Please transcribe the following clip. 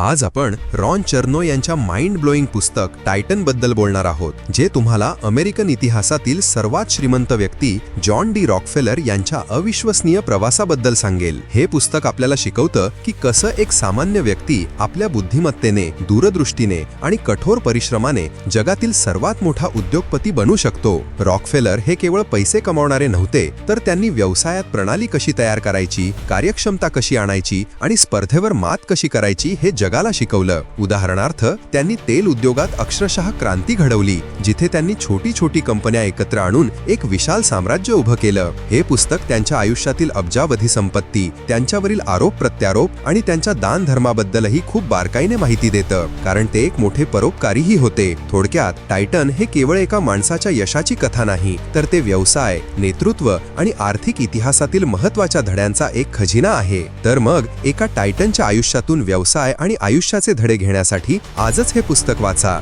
आज आपण रॉन चर्नो यांच्या माइंड ब्लोईंग पुस्तक टायटनबद्दल बोलणार आहोत जे तुम्हाला अमेरिकन इतिहासातील सर्वात श्रीमंत व्यक्ती जॉन डी रॉकफेलर यांच्या अविश्वसनीय प्रवासाबद्दल सांगेल. हे पुस्तक आपल्याला शिकवतं की कसं एक सामान्य व्यक्ती आपल्या बुद्धिमत्तेने दूरदृष्टीने आणि कठोर परिश्रमाने जगातील सर्वात मोठा उद्योगपती बनू शकतो. रॉकफेलर हे केवळ पैसे कमावणारे नव्हते तर त्यांनी व्यवसायात प्रणाली कशी तयार करायची कार्यक्षमता कशी आणायची आणि स्पर्धेवर मात कशी करायची हे जग जगाला शिकवलं. उदाहरणार्थ त्यांनी तेल उद्योगात अक्षरशः क्रांती घडवली जिथे त्यांनी छोटी छोटी कंपन्या एकत्र आणून एक विशाल साम्राज्य उभं केलं. हे पुस्तक त्यांच्या आयुष्यातील अब्जावधी संपत्ती त्यांच्यावरील आरोप प्रत्यारोप आणि त्यांच्या दान धर्माबद्दलही खूप बारकाईने माहिती देतं. कारण ते एक मोठे परोपकारीही होते. थोडक्यात टायटन हे केवळ एका माणसाच्या यशाची कथा नाही तर ते व्यवसाय नेतृत्व आणि आर्थिक इतिहासातील महत्त्वाच्या धड्यांचा एक खजिना आहे. तर मग एका टायटनच्या आयुष्यातून व्यवसाय आणि आयुष्याचे धडे घेण्यासाठी आजच हे पुस्तक वाचा.